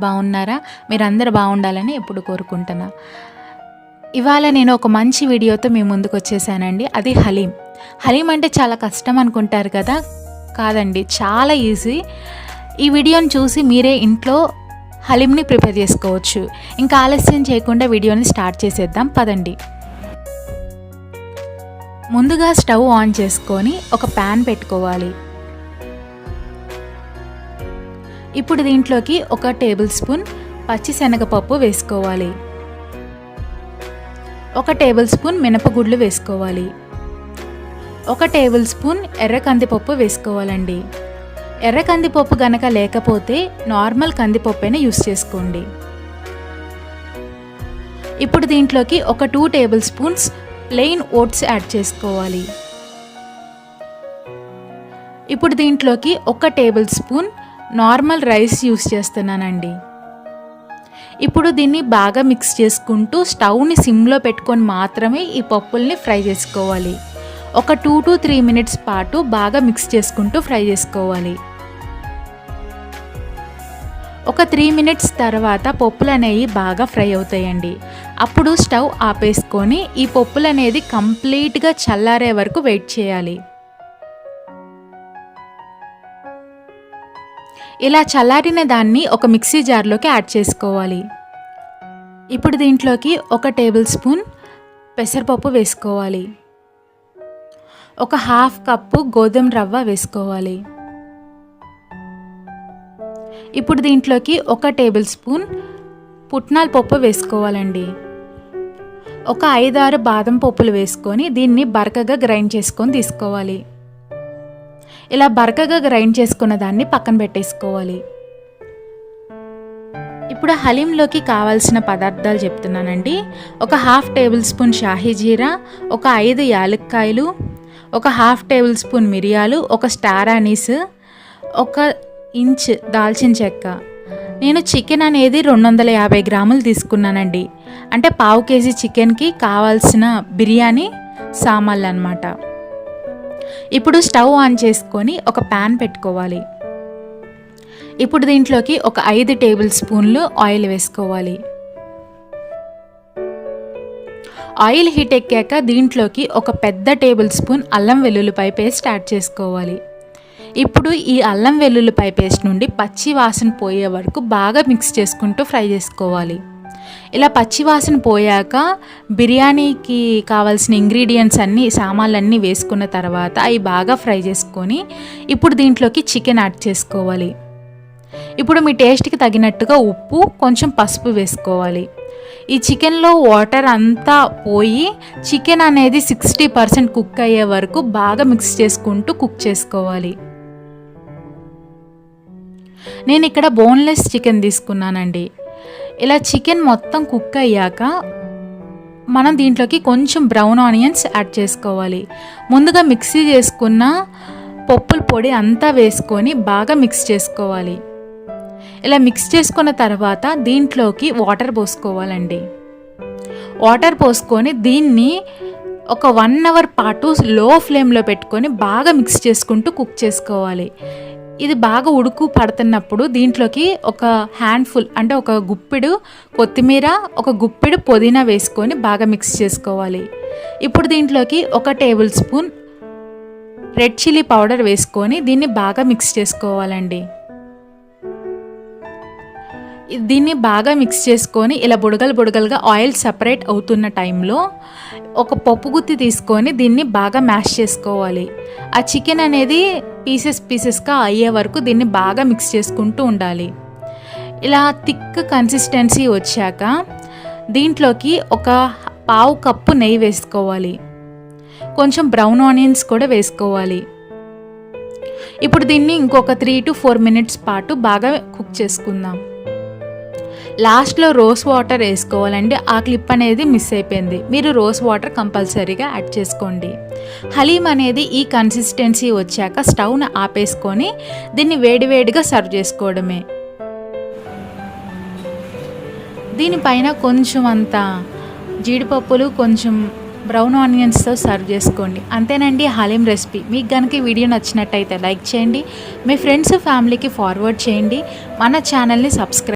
బాగున్నారా? మీరందరూ బాగుండాలని ఎప్పుడు కోరుకుంటున్నా. ఇవాళ నేను ఒక మంచి వీడియోతో మీ ముందుకు వచ్చేసానండి. అది హలీం. హలీం అంటే చాలా కష్టం అనుకుంటారు కదా? కాదండి చాలా ఈజీ. ఈ వీడియోని చూసి మీరే ఇంట్లో హలీంని ప్రిపేర్ చేసుకోవచ్చు. ఇంకా ఆలస్యం చేయకుండా వీడియోని స్టార్ట్ చేసేద్దాం. పదండి. ముందుగా స్టవ్ ఆన్ చేసుకొని ఒక ప్యాన్ పెట్టుకోవాలి. ఇప్పుడు దీంట్లోకి ఒక టేబుల్ స్పూన్ పచ్చిశనగపప్పు వేసుకోవాలి. ఒక టేబుల్ స్పూన్ మినపగుడ్లు వేసుకోవాలి. ఒక టేబుల్ స్పూన్ ఎర్ర కందిపప్పు వేసుకోవాలండి. ఎర్ర కందిపప్పు గనక లేకపోతే నార్మల్ కందిపప్పునే యూస్ చేసుకోండి. ఇప్పుడు దీంట్లోకి ఒక two table spoons plain oats add చేసుకోవాలి. ఇప్పుడు దీంట్లోకి ఒక table spoon normal rice use చేస్తున్నానండి. ఇప్పుడు దీన్ని బాగా మిక్స్ చేసుకుంటూ స్టవ్ని సిమ్లో పెట్టుకొని మాత్రమే ఈ పప్పుల్ని ఫ్రై చేసుకోవాలి. ఒక టూ టు త్రీ మినిట్స్ పాటు బాగా మిక్స్ చేసుకుంటూ ఫ్రై చేసుకోవాలి. ఒక త్రీ మినిట్స్ తర్వాత పప్పులు అనేవి బాగా ఫ్రై అవుతాయండి. అప్పుడు స్టవ్ ఆపేసుకొని ఈ పప్పులు అనేది కంప్లీట్గా చల్లారే వరకు వెయిట్ చేయాలి. ఇలా చల్లారిన దాన్ని ఒక మిక్సీ జార్లోకి యాడ్ చేసుకోవాలి. ఇప్పుడు దీంట్లోకి ఒక టేబుల్ స్పూన్ పెసరపప్పు వేసుకోవాలి. ఒక హాఫ్ కప్పు గోధుమ రవ్వ వేసుకోవాలి. ఇప్పుడు దీంట్లోకి ఒక టేబుల్ స్పూన్ పుట్నాల పప్పు వేసుకోవాలండి. ఒక ఐదారు బాదం పప్పులు వేసుకొని దీన్ని బరకగా గ్రైండ్ చేసుకొని తీసుకోవాలి. ఇలా బరకగా గ్రైండ్ చేసుకున్న దాన్ని పక్కన పెట్టేసుకోవాలి. ఇప్పుడు హలీంలోకి కావాల్సిన పదార్థాలు చెప్తున్నానండి. ఒక హాఫ్ టేబుల్ స్పూన్ షాహీ జీరా ఒక ఐదు యాలక్కాయలు ఒక హాఫ్ టేబుల్ స్పూన్ మిరియాలు ఒక స్టార్ అనీస్ ఒక ఇంచ్ దాల్చిన చెక్క. నేను చికెన్ అనేది రెండు వందల యాభై గ్రాములు తీసుకున్నానండి. అంటే పావు కేజీ చికెన్కి కావాల్సిన బిర్యానీ సామాన్లు అనమాట ఇప్పుడు స్టవ్ ఆన్ చేసుకొని ఒక ప్యాన్ పెట్టుకోవాలి. ఇప్పుడు దీంట్లోకి ఒక ఐదు టేబుల్ స్పూన్లు ఆయిల్ వేసుకోవాలి. ఆయిల్ హీట్ ఎక్కాక దీంట్లోకి ఒక పెద్ద టేబుల్ స్పూన్ అల్లం వెల్లుల్లిపాయ పేస్ట్ యాడ్ చేసుకోవాలి. ఇప్పుడు ఈ అల్లం వెల్లుల్లిపాయ పేస్ట్ నుండి పచ్చి వాసన పోయే వరకు బాగా మిక్స్ చేసుకుంటూ ఫ్రై చేసుకోవాలి. ఇలా పచ్చివాసన పోయాక బిర్యానీకి కావాల్సిన ఇంగ్రీడియంట్స్ అన్నీ సామాన్లన్నీ వేసుకున్న తర్వాత అవి బాగా ఫ్రై చేసుకొని ఇప్పుడు దీంట్లోకి చికెన్ యాడ్ చేసుకోవాలి. ఇప్పుడు మీ టేస్ట్కి తగినట్టుగా ఉప్పు కొంచెం పసుపు వేసుకోవాలి. ఈ చికెన్లో వాటర్ అంతా పోయి చికెన్ అనేది సిక్స్టీ పర్సెంట్ కుక్ అయ్యే వరకు బాగా మిక్స్ చేసుకుంటూ కుక్ చేసుకోవాలి. నేను ఇక్కడ బోన్లెస్ చికెన్ తీసుకున్నానండి. ఇలా చికెన్ మొత్తం కుక్ అయ్యాక మనం దీంట్లోకి కొంచెం బ్రౌన్ ఆనియన్స్ యాడ్ చేసుకోవాలి. ముందుగా మిక్సీ చేసుకున్న పప్పుల పొడి అంతా వేసుకొని బాగా మిక్స్ చేసుకోవాలి. ఇలా మిక్స్ చేసుకున్న తర్వాత దీంట్లోకి వాటర్ పోసుకోవాలండి. వాటర్ పోసుకొని దీన్ని ఒక వన్ అవర్ పాటు లో ఫ్లేమ్లో పెట్టుకొని బాగా మిక్స్ చేసుకుంటూ కుక్ చేసుకోవాలి. ఇది బాగా ఉడుకు పడుతున్నప్పుడు దీంట్లోకి ఒక హ్యాండ్ఫుల్ అంటే ఒక గుప్పిడు కొత్తిమీర ఒక గుప్పిడు పుదీనా వేసుకొని బాగా మిక్స్ చేసుకోవాలి. ఇప్పుడు దీంట్లోకి ఒక table spoon red chilli powder వేసుకొని దీన్ని బాగా మిక్స్ చేసుకోవాలండి. దీన్ని బాగా మిక్స్ చేసుకొని ఇలా బుడగలు బుడగలుగా ఆయిల్ సపరేట్ అవుతున్న టైంలో ఒక పప్పు గుత్తి తీసుకొని దీన్ని బాగా మ్యాష్ చేసుకోవాలి. ఆ చికెన్ అనేది పీసెస్ పీసెస్గా అయ్యే వరకు దీన్ని బాగా మిక్స్ చేసుకుంటూ ఉండాలి. ఇలా థిక్ కన్సిస్టెన్సీ వచ్చాక దీంట్లోకి ఒక పావు కప్పు నెయ్యి వేసుకోవాలి. కొంచెం బ్రౌన్ ఆనియన్స్ కూడా వేసుకోవాలి. ఇప్పుడు దీన్ని ఇంకొక త్రీ టు ఫోర్ మినిట్స్ పాటు బాగా కుక్ చేసుకుందాం. లాస్ట్లో రోస్ వాటర్ వేసుకోవాలండి. ఆ క్లిప్ అనేది మిస్ అయిపోయింది. మీరు రోస్ వాటర్ కంపల్సరీగా యాడ్ చేసుకోండి. హలీం అనేది ఈ కన్సిస్టెన్సీ వచ్చాక స్టవ్ను ఆపేసుకొని దీన్ని వేడివేడిగా సర్వ్ చేసుకోవడమే. దీనిపైన కొంచెం అంత జీడిపప్పులు కొంచెం బ్రౌన్ ఆనియన్స్తో సర్వ్ చేసుకోండి. అంతేనండి హలీం రెసిపీ. మీకు కనుక వీడియో నచ్చినట్టయితే లైక్ చేయండి. మీ ఫ్రెండ్స్ ఫ్యామిలీకి ఫార్వర్డ్ చేయండి. మన ఛానల్ని సబ్స్క్రైబ్